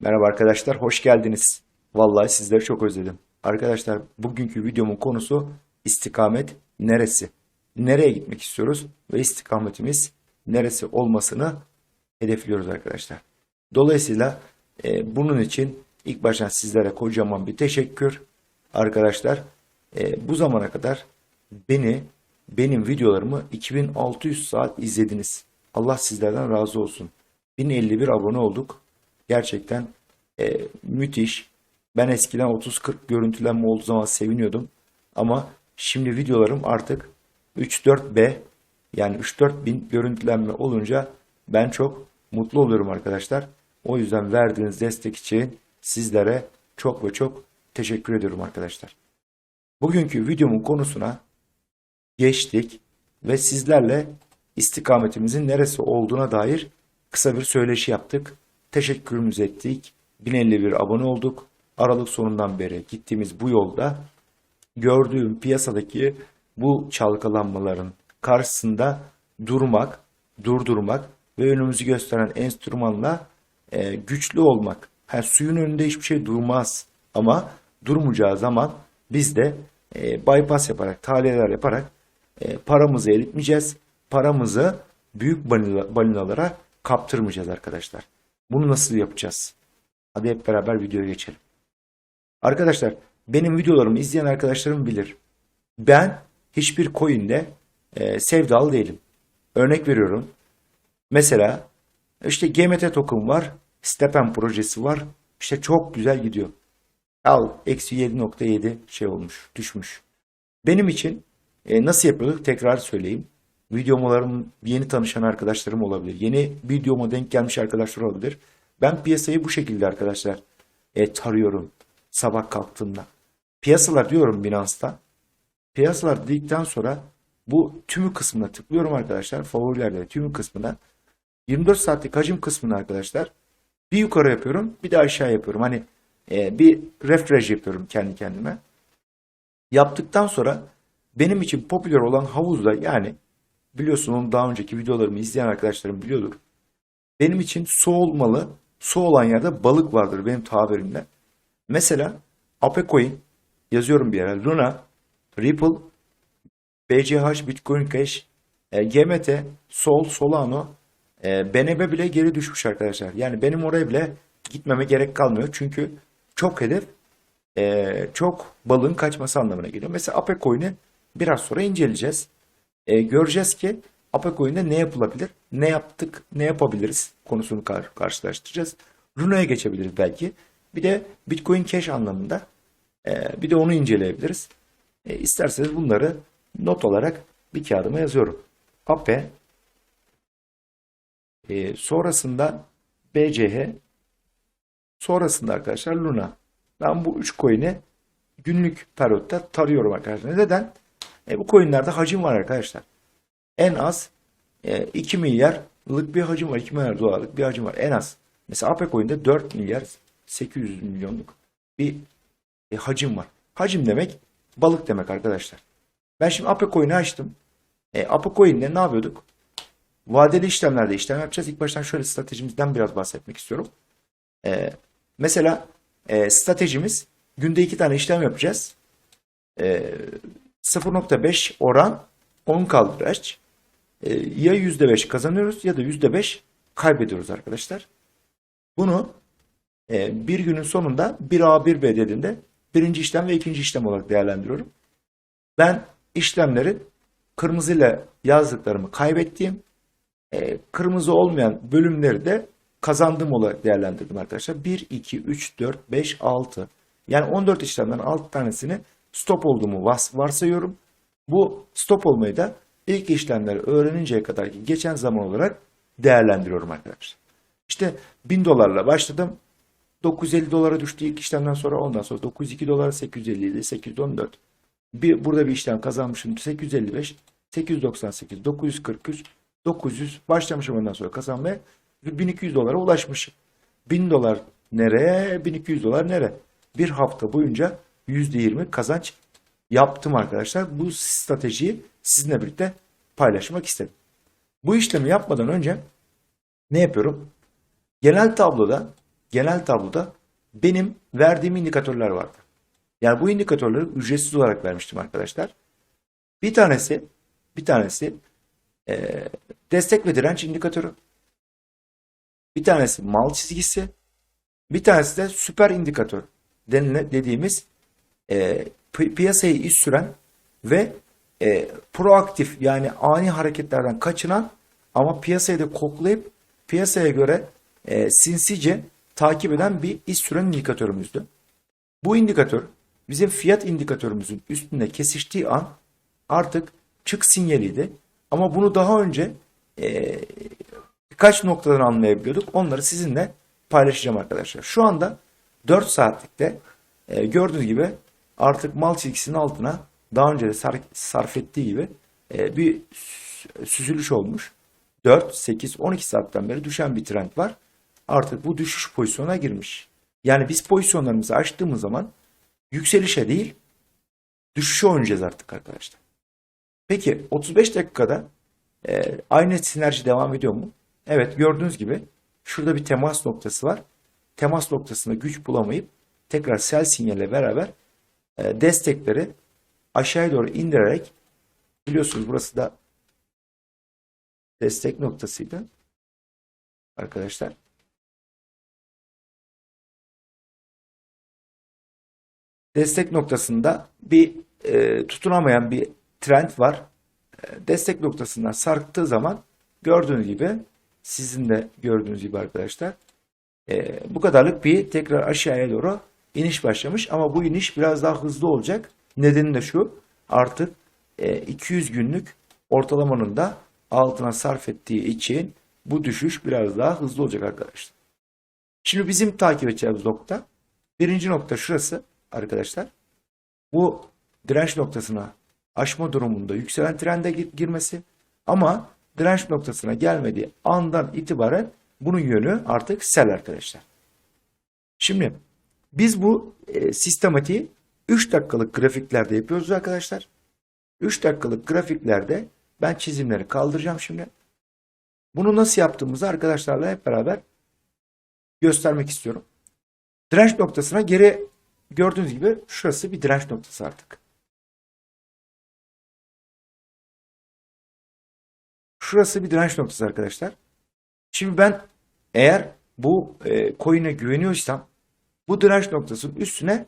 Merhaba arkadaşlar, hoş geldiniz. Vallahi sizleri çok özledim. Arkadaşlar, bugünkü videomun konusu istikamet neresi? Nereye gitmek istiyoruz ve istikametimiz neresi olmasını hedefliyoruz arkadaşlar. Dolayısıyla e, bunun için ilk baştan sizlere kocaman bir teşekkür. Arkadaşlar, e, bu zamana kadar beni, benim videolarımı 2600 saat izlediniz. Allah sizlerden razı olsun. 1051 abone olduk. Gerçekten e, müthiş. Ben eskiden 30-40 görüntülenme olduğu zaman seviniyordum. Ama şimdi videolarım artık 3-4B yani 3-4 bin görüntülenme olunca ben çok mutlu oluyorum arkadaşlar. O yüzden verdiğiniz destek için sizlere çok ve çok teşekkür ediyorum arkadaşlar. Bugünkü videomun konusuna geçtik ve sizlerle istikametimizin neresi olduğuna dair kısa bir söyleşi yaptık. Teşekkürümüzü ettik. 1051 abone olduk. Aralık sonundan beri gittiğimiz bu yolda gördüğüm piyasadaki bu çalkalanmaların karşısında durmak, durdurmak ve önümüzü gösteren enstrümanla e, güçlü olmak. Ha, suyun önünde hiçbir şey durmaz ama durmayacağı zaman biz de e, bypass yaparak, tahliyeler yaparak e, paramızı eritmeyeceğiz. Paramızı büyük balina, balinalara kaptırmayacağız arkadaşlar. Bunu nasıl yapacağız? Hadi hep beraber videoya geçelim. Arkadaşlar benim videolarımı izleyen arkadaşlarım bilir. Ben hiçbir coin'de e, sevdalı değilim. Örnek veriyorum. Mesela işte GMT token var. Stepen projesi var. İşte çok güzel gidiyor. Al eksi 7.7 şey olmuş düşmüş. Benim için e, nasıl yapıyorduk tekrar söyleyeyim. Videomalarım yeni tanışan arkadaşlarım olabilir. Yeni videoma denk gelmiş arkadaşlar olabilir. Ben piyasayı bu şekilde arkadaşlar e, tarıyorum sabah kalktığımda. Piyasalar diyorum Binance'ta. Piyasalar dedikten sonra bu tümü kısmına tıklıyorum arkadaşlar. Favorilerde tümü kısmına. 24 saatlik hacim kısmını arkadaşlar bir yukarı yapıyorum bir de aşağı yapıyorum. Hani e, bir refresh yapıyorum kendi kendime. Yaptıktan sonra benim için popüler olan havuzda yani biliyorsun onu daha önceki videolarımı izleyen arkadaşlarım biliyordur. Benim için su olmalı. Su olan yerde balık vardır benim tabirimle. Mesela Apecoin yazıyorum bir yere. Luna, Ripple, BCH, Bitcoin Cash, e, GMT, Sol, Solano, e, BNB bile geri düşmüş arkadaşlar. Yani benim oraya bile gitmeme gerek kalmıyor. Çünkü çok hedef e, çok balığın kaçması anlamına geliyor. Mesela Apecoin'i biraz sonra inceleyeceğiz. E, göreceğiz ki Apecoin'de ne yapılabilir, ne yaptık, ne yapabiliriz konusunu kar- karşılaştıracağız. Luna'ya geçebiliriz belki. Bir de Bitcoin Cash anlamında e, bir de onu inceleyebiliriz. E, isterseniz bunları not olarak bir kağıdıma yazıyorum. Ape e, sonrasında BCH sonrasında arkadaşlar Luna. Ben bu üç coin'i günlük periyotta tarıyorum arkadaşlar. Neden? E, bu coinlerde hacim var arkadaşlar. En az e, 2 milyarlık bir hacim var. 2 milyar dolarlık bir hacim var. En az. Mesela APE coin'de 4 milyar 800 milyonluk bir e, hacim var. Hacim demek balık demek arkadaşlar. Ben şimdi APE coin'i açtım. E, APE coin'de ne yapıyorduk? Vadeli işlemlerde işlem yapacağız. İlk baştan şöyle stratejimizden biraz bahsetmek istiyorum. E, mesela e, stratejimiz günde iki tane işlem yapacağız. E, 0.5 oran 10 kaldıraç. E, ya %5 kazanıyoruz ya da %5 kaybediyoruz arkadaşlar. Bunu e, bir günün sonunda 1A 1B dediğimde birinci işlem ve ikinci işlem olarak değerlendiriyorum. Ben işlemleri kırmızıyla yazdıklarımı kaybettiğim, e, kırmızı olmayan bölümleri de kazandığım olarak değerlendirdim arkadaşlar. 1, 2, 3, 4, 5, 6. Yani 14 işlemden 6 tanesini stop olduğumu varsayıyorum. Bu stop olmayı da ilk işlemleri öğreninceye kadar ki geçen zaman olarak değerlendiriyorum arkadaşlar. İşte 1000 dolarla başladım. 950 dolara düştü ilk işlemden sonra ondan sonra 902 dolara 857 814 bir burada bir işlem kazanmışım 855 898 943 900 başlamışım ondan sonra kazanmaya 1200 dolara ulaşmışım. 1000 dolar nereye 1200 dolar nere? Bir hafta boyunca %20 kazanç yaptım arkadaşlar. Bu stratejiyi sizinle birlikte paylaşmak istedim. Bu işlemi yapmadan önce ne yapıyorum? Genel tabloda genel tabloda benim verdiğim indikatörler vardı. Yani bu indikatörleri ücretsiz olarak vermiştim arkadaşlar. Bir tanesi bir tanesi eee, destek ve direnç indikatörü. Bir tanesi mal çizgisi. Bir tanesi de süper indikatör denilen dediğimiz eee, pi- piyasayı iz süren ve eee, proaktif yani ani hareketlerden kaçınan ama piyasayı da koklayıp piyasaya göre eee, sinsice takip eden bir iz süren indikatörümüzdü. Bu indikatör bizim fiyat indikatörümüzün üstünde kesiştiği an artık çık sinyaliydi. Ama bunu daha önce eee, birkaç noktadan anlayabiliyorduk. Onları sizinle paylaşacağım arkadaşlar. Şu anda 4 saatlikte eee, gördüğünüz gibi artık mal çizgisinin altına daha önce de sar- sarf ettiği gibi eee, bir sü- süzülüş olmuş. 4, 8, 12 saatten beri düşen bir trend var. Artık bu düşüş pozisyona girmiş. Yani biz pozisyonlarımızı açtığımız zaman yükselişe değil düşüşe oynayacağız artık arkadaşlar. Peki 35 dakikada e, aynı sinerji devam ediyor mu? Evet gördüğünüz gibi şurada bir temas noktası var. Temas noktasında güç bulamayıp tekrar sell sinyalle beraber e, destekleri aşağıya doğru indirerek biliyorsunuz burası da destek noktasıydı arkadaşlar. Destek noktasında bir e, tutunamayan bir trend var. E, destek noktasından sarktığı zaman gördüğünüz gibi sizin de gördüğünüz gibi arkadaşlar e, bu kadarlık bir tekrar aşağıya doğru iniş başlamış ama bu iniş biraz daha hızlı olacak. Nedeni de şu artık e, 200 günlük ortalamanın da altına sarf ettiği için bu düşüş biraz daha hızlı olacak arkadaşlar. Şimdi bizim takip edeceğimiz nokta birinci nokta şurası arkadaşlar. Bu direnç noktasına aşma durumunda yükselen trende gir- girmesi ama direnç noktasına gelmediği andan itibaren bunun yönü artık sell arkadaşlar. Şimdi biz bu e, sistematiği 3 dakikalık grafiklerde yapıyoruz arkadaşlar. 3 dakikalık grafiklerde ben çizimleri kaldıracağım şimdi. Bunu nasıl yaptığımızı arkadaşlarla hep beraber göstermek istiyorum. Direnç noktasına geri gördüğünüz gibi şurası bir direnç noktası artık. Şurası bir direnç noktası arkadaşlar. Şimdi ben eğer bu e, coin'e güveniyorsam bu direnç noktasının üstüne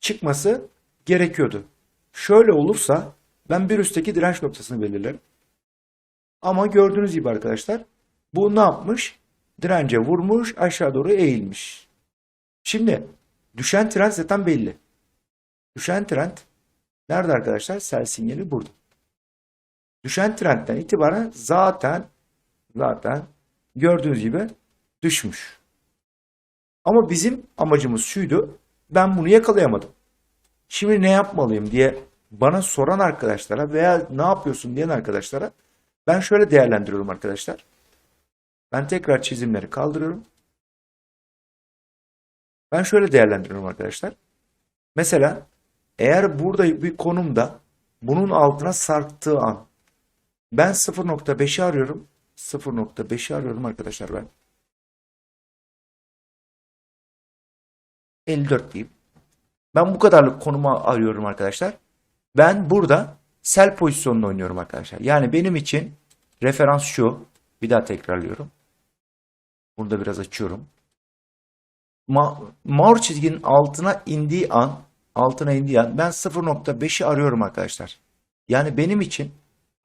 çıkması gerekiyordu. Şöyle olursa ben bir üstteki direnç noktasını belirlerim. Ama gördüğünüz gibi arkadaşlar bu ne yapmış? Dirence vurmuş aşağı doğru eğilmiş. Şimdi düşen trend zaten belli. Düşen trend nerede arkadaşlar? Sell sinyali burada. Düşen trendten itibaren zaten zaten gördüğünüz gibi düşmüş. Ama bizim amacımız şuydu. Ben bunu yakalayamadım. Şimdi ne yapmalıyım diye bana soran arkadaşlara veya ne yapıyorsun diyen arkadaşlara ben şöyle değerlendiriyorum arkadaşlar. Ben tekrar çizimleri kaldırıyorum. Ben şöyle değerlendiriyorum arkadaşlar. Mesela eğer burada bir konumda bunun altına sarktığı an ben 0.5'i arıyorum. 0.5'i arıyorum arkadaşlar ben. 54 diyeyim. Ben bu kadarlık konumu arıyorum arkadaşlar. Ben burada sell pozisyonunu oynuyorum arkadaşlar. Yani benim için referans şu. Bir daha tekrarlıyorum. Bunu da biraz açıyorum. Ma mor çizginin altına indiği an altına indiği an ben 0.5'i arıyorum arkadaşlar. Yani benim için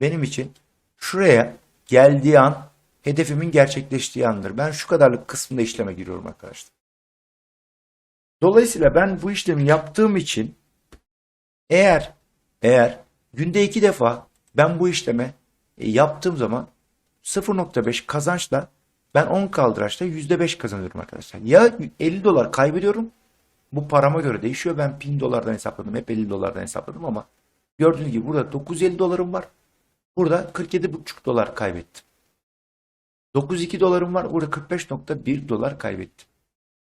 benim için şuraya geldiği an hedefimin gerçekleştiği andır. Ben şu kadarlık kısmında işleme giriyorum arkadaşlar. Dolayısıyla ben bu işlemi yaptığım için eğer eğer günde iki defa ben bu işleme e, yaptığım zaman 0.5 kazançla ben 10 kaldıraçta %5 kazanıyorum arkadaşlar. Ya 50 dolar kaybediyorum. Bu parama göre değişiyor. Ben 1000 dolardan hesapladım. Hep 50 dolardan hesapladım ama gördüğünüz gibi burada 950 dolarım var. Burada 47,5 dolar kaybettim. 9,2 dolarım var. Burada 45,1 dolar kaybettim.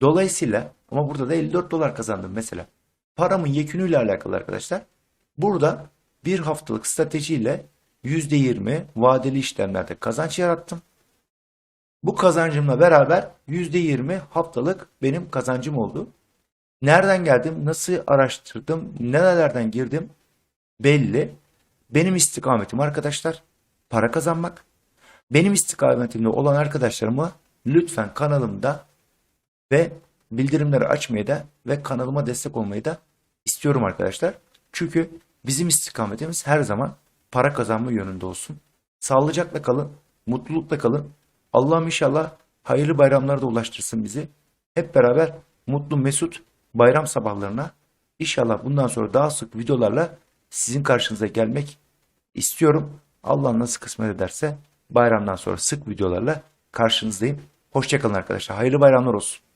Dolayısıyla ama burada da 54 dolar kazandım mesela. Paramın yekünüyle alakalı arkadaşlar. Burada bir haftalık stratejiyle %20 vadeli işlemlerde kazanç yarattım. Bu kazancımla beraber %20 haftalık benim kazancım oldu. Nereden geldim, nasıl araştırdım, nerelerden girdim belli. Benim istikametim arkadaşlar para kazanmak. Benim istikametimde olan arkadaşlarımı lütfen kanalımda ve bildirimleri açmayı da ve kanalıma destek olmayı da istiyorum arkadaşlar. Çünkü bizim istikametimiz her zaman para kazanma yönünde olsun. Sağlıcakla kalın, mutlulukla kalın. Allah'ım inşallah hayırlı bayramlarda ulaştırsın bizi. Hep beraber mutlu mesut bayram sabahlarına inşallah bundan sonra daha sık videolarla sizin karşınıza gelmek istiyorum. Allah nasıl kısmet ederse bayramdan sonra sık videolarla karşınızdayım. Hoşçakalın arkadaşlar. Hayırlı bayramlar olsun.